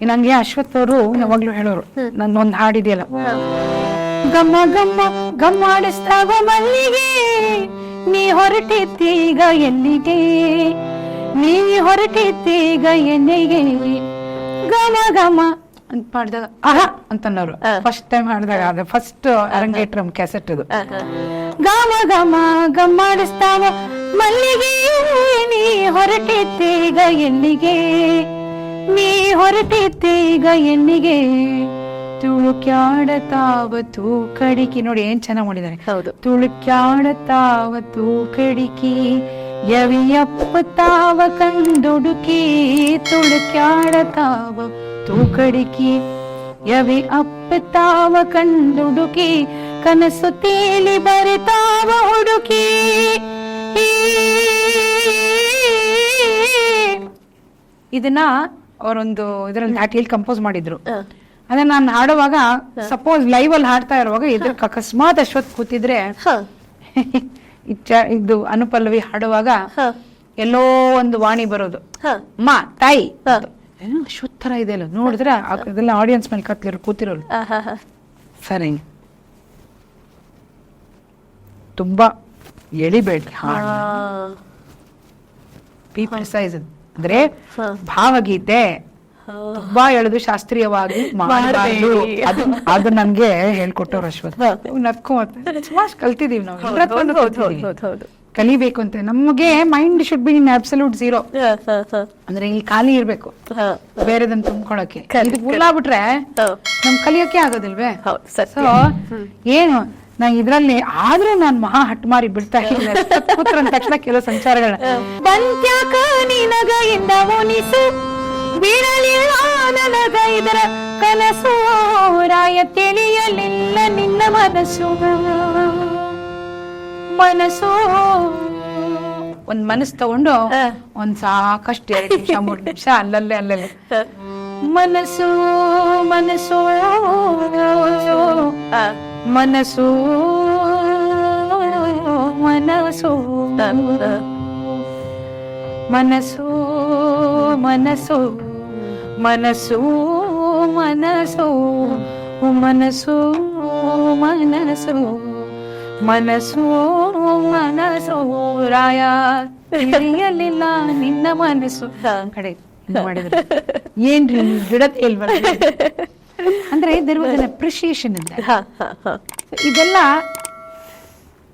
ನಂಗೆ ಅಶ್ವಥ್ ಅವರು ಯಾವಾಗ್ಲೂ ಹೇಳೋರು ನನ್ನೊಂದು ಹಾಡಿದೆಯಲ್ಲ. ಗಮ್ಮ ಗಮ್ಮ ಗಮ್ಮಾಡಿಸ್ತಾವ ಮಲ್ಲಿಗೆ ನೀ ಹೊರಟಿದ್ದೀಗ ಎಲ್ಲಿಗೆ ನೀ ಹೊರಟಿದ್ದೀಗ ಎಲ್ಲಿಗೆ ಗಮ ಗಮ. ಅಂತ ಮಾಡಿದಾಗ ಅಹ! ಅಂತನ್ನೋರು. ಫಸ್ಟ್ ಟೈಮ್ ಹಾಡಿದಾಗ ಅದು ಫಸ್ಟ್ ಅರಂಗೇಟ್ರಮ್ ಕ್ಯಾಸೆಟ್ ಇದು ಗಮ ಗಮ ಗಮ್ಮಾಡಿಸ್ತಾವ ಮಲ್ಲಿಗೆ ನೀ ಹೊರಟಿದ್ದೀಗ ಎಲ್ಲಿಗೆ ನೀ ಹೊರಟಿದ್ದೀಗ ಎಣ್ಣಿಗೆ. ತುಳುಕ್ಯಾಡತಾವ ತೂಕಡಿಕಿ ನೋಡಿ ಏನ್ ಚೆನ್ನಾಗ್ ಮಾಡಿದ್ದಾರೆ. ಹೌದು. ತುಳುಕ್ಯಾಡತಾವ ತೂಕಡಿಕಿ ಯವಿಯಪ್ಪ ತಾವ ಕಂಡುಡುಕಿ ತುಳುಕ್ಯಾಡತಾವ ತೂಕಡಿಕಿ ಯವಿ ಅಪ್ಪ ತಾವ ಕಂಡುಡುಕಿ ಕನಸು ತೇಲಿ ಬರೆತಾವ ಹುಡುಕಿ. ಇದನ್ನ ಅವರೊಂದು ಇದರಲ್ಲಿ ದಾಟಿಯಲ್ಲಿ ಕಂಪೋಸ್ ಮಾಡಿದ್ರು. ಅಂದ್ರೆ ಅದನ್ನ ನಾನು ಹಾಡುವಾಗ ಸಪೋಸ್ ಲೈವ್ ಅಲ್ಲಿ ಹಾಡ್ತಾ ಇರುವಾಗ ಇದ್ರ ಅಕಸ್ಮಾತ್ ಅಶ್ವತ್ ಕೂತಿದ್ರೆ ಇದು ಅನುಪಲ್ಲವಿ ಹಾಡುವಾಗ ಎಲ್ಲೋ ಒಂದು ವಾಣಿ ಬರೋದು. ಮಾ ತಾಯಿ ಅಶ್ವತ್ ತರ ಇದೆ ಅಲ್ಲ ನೋಡಿದ್ರೆ ಅದೆಲ್ಲ ಆಡಿಯನ್ಸ್ ಮೇಲೆ ಕತ್ಲಿರೋ ಕೂತಿರೋರು. ಸರಿ. ತುಂಬಾ ಎಳಿಬೇಡಿ ಹಾ. ಪೀಪಲ್ ಸೈಜ್ ಅಂದ್ರೆ ಭಾವಗೀತೆ ತುಂಬಾ ಎಳೆದು ಶಾಸ್ತ್ರೀಯವಾಗಿ ಅದು ಅದು ನಮ್ಗೆ ಹೇಳ್ಕೊಟ್ಟವ್ರು ಅಶ್ವಥ್. ನಕ್ಕು ಕಲ್ತಿದೀವಿ ನಾವು. ಕಲಿಬೇಕು ಅಂತ. ನಮಗೆ mind should be in absolute zero ಅಂದ್ರೆ ಇಲ್ಲಿ ಖಾಲಿ ಇರ್ಬೇಕು. ಬೇರೆದನ್ನ ತುಂಬ್ಕೊಳಕ್ಕೆ. ಉಳ್ಳಾಬಿಟ್ರೆ ನಮ್ ಕಲಿಯೋಕೆ ಆಗೋದಿಲ್ವೇ? ಏನು? ನಾ ಇದ್ರಲ್ಲಿ ಆದ್ರೂ ನಾನ್ ಮಹಾ ಹಟ್ಮಾರಿ ಬಿಡ್ತಾ ಇದ್ದೀನಿ. ಕೂತ್ರ ತಕ್ಷಣ ಕೆಲವು ಸಂಚಾರಗಳ. ಬಂತ್ಯಾಕ ನಿನಗ ಇಂದ ಮುನಿಸು? ಬೀಳಲಿಲ್ಲ ನನಗ ಇದರ ಕನಸು. ರಾಯ ತಿಳಿಯಲಿಲ್ಲ ನಿನ್ನ ಮನಸ್ಸು. ಮನಸ್ಸು. ಒಂದ್ ಮನಸ್ಸು ತಗೊಂಡು. ಒಂದ್ ಸಾಕಷ್ಟು ಎರಡು ನಿಮಿಷ ಮೂರ್ ನಿಮಿಷ ಅಲ್ಲಲ್ಲೇ ಅಲ್ಲಲ್ಲೇ. ಮನಸ್ಸು ಮನಸ್ಸು. ಮನಸ್ಸು ಮನಸ್ಸು ಮನಸು ಮನಸು ಮನಸ್ಸು ಮನಸ್ಸು ಮನಸ್ಸು ಮನಸ್ಸು ಮನಸ್ಸು ಮನಸ್ಸು ಮನಸ್ಸು ಮನಸ್ಸು. ರಾಯ, ತಿಳಿಯಲಿಲ್ಲ ನಿನ್ನ ಮನಸ್ಸು. ಕಡೆ ಮಾಡಿದ್ರೆ. ಏನ್ರಿ ಗಿಡತ್ ಇಲ್ವಲ್ಲ ಅಂದ್ರೆ ದೇರ್ ವಾಸ್ ಅನ್ ಅಪ್ರಿಶಿಯೇಷನ್ ಅಂತ ಇದೆಲ್ಲ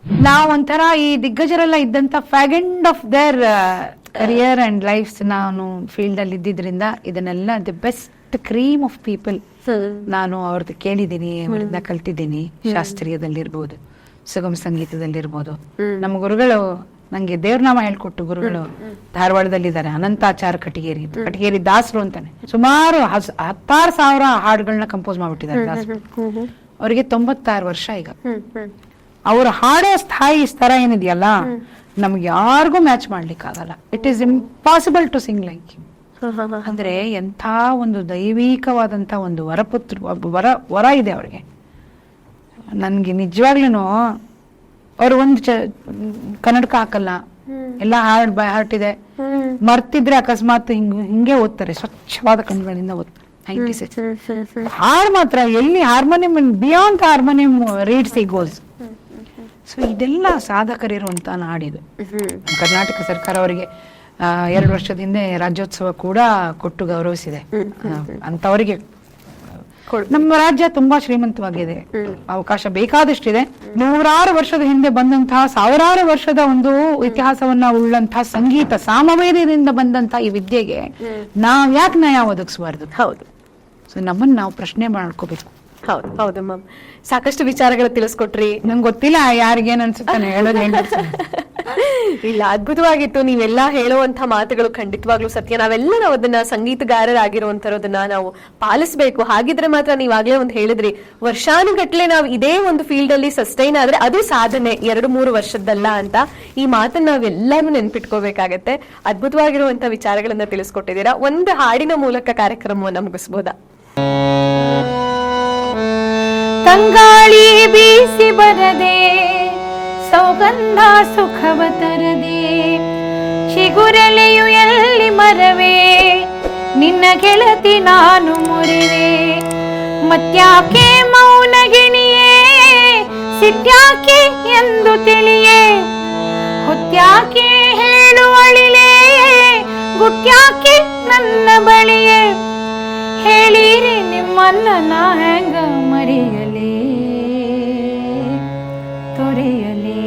ನಾವು ನಾವೊಂಥರ ಈ ದಿಗ್ಗಜರೆಲ್ಲ ಇದ್ದಂತ fag end of their career and lifes ನಾನು ಫೀಲ್ಡ್ ಅಲ್ಲಿ ಇದ್ದಿದ್ರಿಂದ ಇದನ್ನೆಲ್ಲ the best cream of people. ನಾನು ಅವ್ರದ್ದು ಕೇಳಿದ್ದೀನಿ ಅವರಿಂದ ಕಲ್ತಿದ್ದೀನಿ ಶಾಸ್ತ್ರೀಯದಲ್ಲಿರ್ಬೋದು ಸುಗಮ ಸಂಗೀತದಲ್ಲಿರ್ಬೋದು. ನಮ್ಮ ಗುರುಗಳು ನಂಗೆ ದೇವ್ರನಾಮ ಹೇಳ್ಕೊಟ್ಟು ಗುರುಗಳು ಧಾರವಾಡದಲ್ಲಿದ್ದಾರೆ ಅನಂತಾಚಾರ ಕಟಿಗೇರಿ ಕಟಿಗೇರಿ ದಾಸರು ಅಂತಾನೆ. ಸುಮಾರು ಹತ್ತಾರು ಸಾವಿರ ಹಾಡುಗಳನ್ನ ಕಂಪೋಸ್ ಮಾಡ್ಬಿಟ್ಟಿದ್ದಾರೆ ದಾಸರು. ಅವರಿಗೆ ತೊಂಬತ್ತಾರು ವರ್ಷ ಈಗ. ಅವ್ರ ಹಾಡೋ ಸ್ಥಾಯಿ ಸ್ತರ ಏನಿದೆಯಲ್ಲ ನಮ್ಗೆ ಯಾರಿಗೂ ಮ್ಯಾಚ್ ಮಾಡ್ಲಿಕ್ಕೆ ಆಗಲ್ಲ it is impossible to sing like. ಅಂದ್ರೆ ಎಂಥ ಒಂದು ದೈವಿಕವಾದಂತ ಒಂದು ವರಪುತ್ರ ವರ ವರ ಇದೆ ಅವ್ರಿಗೆ. ನನ್ಗೆ ನಿಜವಾಗ್ಲೂ ಅವ್ರು ಒಂದು ಕನ್ನಡಕ ಹಾಕಲ್ಲ. ಎಲ್ಲ ಹಾಡ್ ಬೈ ಹಾರ್ಟ್ ಇದೆ ಮರ್ತಿದ್ರೆ ಅಕಸ್ಮಾತ್ ಹಿಂಗ್ ಹಿಂಗೆ ಓದ್ತಾರೆ. ಸ್ವಚ್ಛವಾದ ಕಣ್ಗಳಿಂದ ಓದ್ತಾರೆ. ಹಾಡ್ ಮಾತ್ರ ಎಲ್ಲಿ harmonium beyond harmonium reeds he goes. So ಇದೆಲ್ಲ ಸಾಧಕರಿರುವಂತ ನಾಡಿದು. ಕರ್ನಾಟಕ ಸರ್ಕಾರ ಅವರಿಗೆ ಎರಡು ವರ್ಷದ ಹಿಂದೆ ರಾಜ್ಯೋತ್ಸವ ಕೂಡ ಕೊಟ್ಟು ಗೌರವಿಸಿದೆ. ಅಂತವರಿಗೆ. ನಮ್ಮ ರಾಜ್ಯ ತುಂಬಾ ಶ್ರೀಮಂತವಾಗಿದೆ. ಅವಕಾಶ ಬೇಕಾದಷ್ಟಿದೆ. ನೂರಾರು ವರ್ಷದ ಹಿಂದೆ ಬಂದಂತಹ ಸಾವಿರಾರು ವರ್ಷದ ಒಂದು ಇತಿಹಾಸವನ್ನ ಉಳ್ಳಂತಹ ಸಂಗೀತ ಸಾಮವೇದದಿಂದ ಬಂದಂತಹ ಈ ವಿದ್ಯೆಗೆ ನಾವ್ ಯಾಕೆ ನ್ಯಾಯ ಒದಗಿಸಬಾರ್ದು? ಹೌದು. ಸೊ ನಮ್ಮನ್ನ ನಾವು ಪ್ರಶ್ನೆ ಮಾಡ್ಕೋಬೇಕು. ಹೌದು ಹೌದು ಮ್ಯಾಮ್ ಸಾಕಷ್ಟು ವಿಚಾರಗಳು ತಿಳಿಸ್ಕೊಟ್ರಿ. ನಂಗೆ ಗೊತ್ತಿಲ್ಲ ಯಾರಿಗೇನ್ ಹೇಳೋದು ಹೆಂಗ್ ಇಲ್ಲ ಅದ್ಭುತವಾಗಿತ್ತು. ನೀವೆಲ್ಲ ಹೇಳುವಂತ ಮಾತುಗಳು ಖಂಡಿತವಾಗ್ಲೂ ಸತ್ಯ. ನಾವೆಲ್ಲ ನಾವು ಅದನ್ನ ಸಂಗೀತಗಾರರಾಗಿರುವಂತರೋದನ್ನ ನಾವು ಪಾಲಿಸಬೇಕು. ಹಾಗಿದ್ರೆ ಮಾತ್ರ ನೀವಾಗ್ಲೇ ಒಂದು ಹೇಳಿದ್ರಿ. ವರ್ಷಾನುಗಟ್ಲೆ ನಾವು ಇದೇ ಒಂದು ಫೀಲ್ಡ್ ಅಲ್ಲಿ ಸಸ್ಟೈನ್ ಆದ್ರೆ ಅದು ಸಾಧನೆ. ಎರಡು ಮೂರು ವರ್ಷದ್ದಲ್ಲ ಅಂತ ಈ ಮಾತನ್ನ ನಾವೆಲ್ಲರೂ ನೆನ್ಪಿಟ್ಕೋಬೇಕಾಗತ್ತೆ. ಅದ್ಭುತವಾಗಿರುವಂತ ವಿಚಾರಗಳನ್ನ ತಿಳಿಸ್ಕೊಟ್ಟಿದ್ದೀರಾ. ಒಂದು ಹಾಡಿನ ಮೂಲಕ ಕಾರ್ಯಕ್ರಮವನ್ನ ಮುಗಿಸ್ಬೋದಾ? ತಂಗಾಳಿ ಬೀಸಿ ಬರದೆ, ಸೌಗಂಧ ಸುಖವ ತರದೆ, ಚಿಗುರೆಲೆಯು ಎಲ್ಲಿ ಮರವೇ, ನಿನ್ನ ಗೆಳತಿ ನಾನು ಮುರಿವೆ. ಮತ್ಯಾಕೆ ಮೌನ ಗಿಣಿಯೇ, ಸಿಟ್ಯಾಕೆ ಎಂದು ತಿಳಿಯೇ, ಹೊತ್ಯಾಕೆ ನಿಮ್ಮನ್ನ ನಾ ಹೆಂಗ ಮರೆಯಲಿ? ತೊರೆಯಲಿ?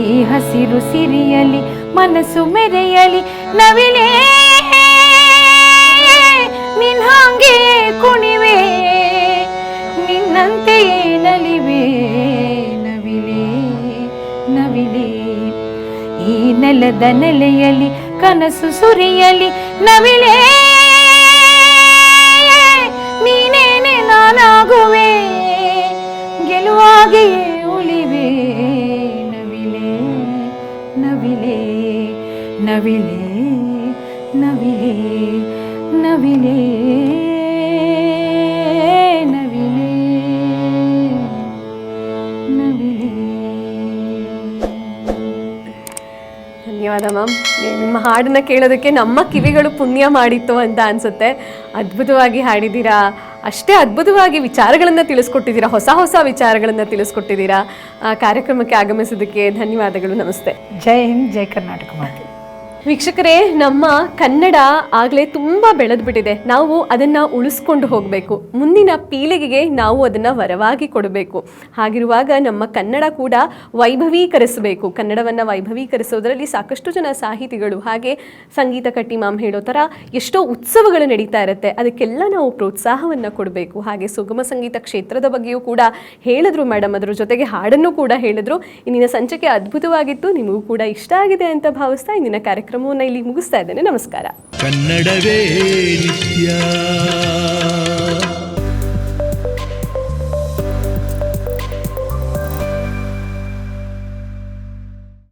ಈ ಹಸಿರು ಸಿರಿಯಲಿ ಮನಸ್ಸು ಮೆರೆಯಲಿ, ನವಿಲೇ? ನಿನ್ ಹಾಗೆ ಕುಣಿವೆ ನಿನ್ನಂತೆಯೇ ನಲಿವೆ, ನವಿಲೇ ನವಿಲೇ? ಈ ನೆಲದ ನೆಲೆಯಲಿ ಕನಸು ಸುರಿಯಲಿ, ನವಿಲೇ? ನಾನಾಗುವೆ ಗೆಲುವಾಗಿಯೇ ಉಳಿವೆ. ನವಿಲೆ ನವಿಲೇ ನವಿಲೇ. ಧನ್ಯವಾದ ಮ್ಯಾಮ್. ನಿಮ್ಮ ಹಾಡನ್ನ ಕೇಳೋದಕ್ಕೆ ನಮ್ಮ ಕಿವಿಗಳು ಪುಣ್ಯ ಮಾಡಿತ್ತು ಅಂತ ಅನ್ಸುತ್ತೆ. ಅದ್ಭುತವಾಗಿ ಹಾಡಿದ್ದೀರಾ? ಅಷ್ಟೇ ಅದ್ಭುತವಾಗಿ ವಿಚಾರಗಳನ್ನು ತಿಳಿಸ್ಕೊಟ್ಟಿದ್ದೀರಾ? ಹೊಸ ಹೊಸ ವಿಚಾರಗಳನ್ನು ತಿಳಿಸ್ಕೊಟ್ಟಿದ್ದೀರಾ? ಕಾರ್ಯಕ್ರಮಕ್ಕೆ ಆಗಮಿಸೋದಕ್ಕೆ ಧನ್ಯವಾದಗಳು, ನಮಸ್ತೆ. ಜೈ ಹಿಂದ್, ಜೈ ಕರ್ನಾಟಕ ಮಾತೆ. ವೀಕ್ಷಕರೇ, ನಮ್ಮ ಕನ್ನಡ ಆಗಲೇ ತುಂಬ ಬೆಳೆದ್ಬಿಟ್ಟಿದೆ ನಾವು ಅದನ್ನು ಉಳಿಸ್ಕೊಂಡು ಹೋಗಬೇಕು. ಮುಂದಿನ ಪೀಳಿಗೆಗೆ ನಾವು ಅದನ್ನು ವರವಾಗಿ ಕೊಡಬೇಕು. ಹಾಗಿರುವಾಗ ನಮ್ಮ ಕನ್ನಡ ಕೂಡ ವೈಭವೀಕರಿಸಬೇಕು. ಕನ್ನಡವನ್ನು ವೈಭವೀಕರಿಸೋದರಲ್ಲಿ ಸಾಕಷ್ಟು ಜನ ಸಾಹಿತಿಗಳು, ಹಾಗೆ ಸಂಗೀತ ಕಟ್ಟಿ ಮಾಮ್ ಹೇಳೋ ಥರ ಎಷ್ಟೋ ಉತ್ಸವಗಳು ನಡೀತಾ ಇರುತ್ತೆ. ಅದಕ್ಕೆಲ್ಲ ನಾವು ಪ್ರೋತ್ಸಾಹವನ್ನು ಕೊಡಬೇಕು. ಹಾಗೆ ಸುಗಮ ಸಂಗೀತ ಕ್ಷೇತ್ರದ ಬಗ್ಗೆಯೂ ಕೂಡ ಹೇಳಿದ್ರು ಮೇಡಮ್. ಅದರ ಜೊತೆಗೆ ಹಾಡನ್ನು ಕೂಡ ಹೇಳಿದ್ರು. ಇಂದಿನ ಸಂಚಿಕೆ ಅದ್ಭುತವಾಗಿತ್ತು. ನಿಮಗೂ ಕೂಡ ಇಷ್ಟ ಆಗಿದೆ ಅಂತ ಭಾವಿಸ್ತಾ ಇಂದಿನ ಕಾರ್ಯಕ್ರಮವನ್ನು ಇಲ್ಲಿ ಮುಗಿಸ್ತಾ ಇದ್ದೇನೆ. ನಮಸ್ಕಾರ. ಕನ್ನಡವೇ ನಿತ್ಯ.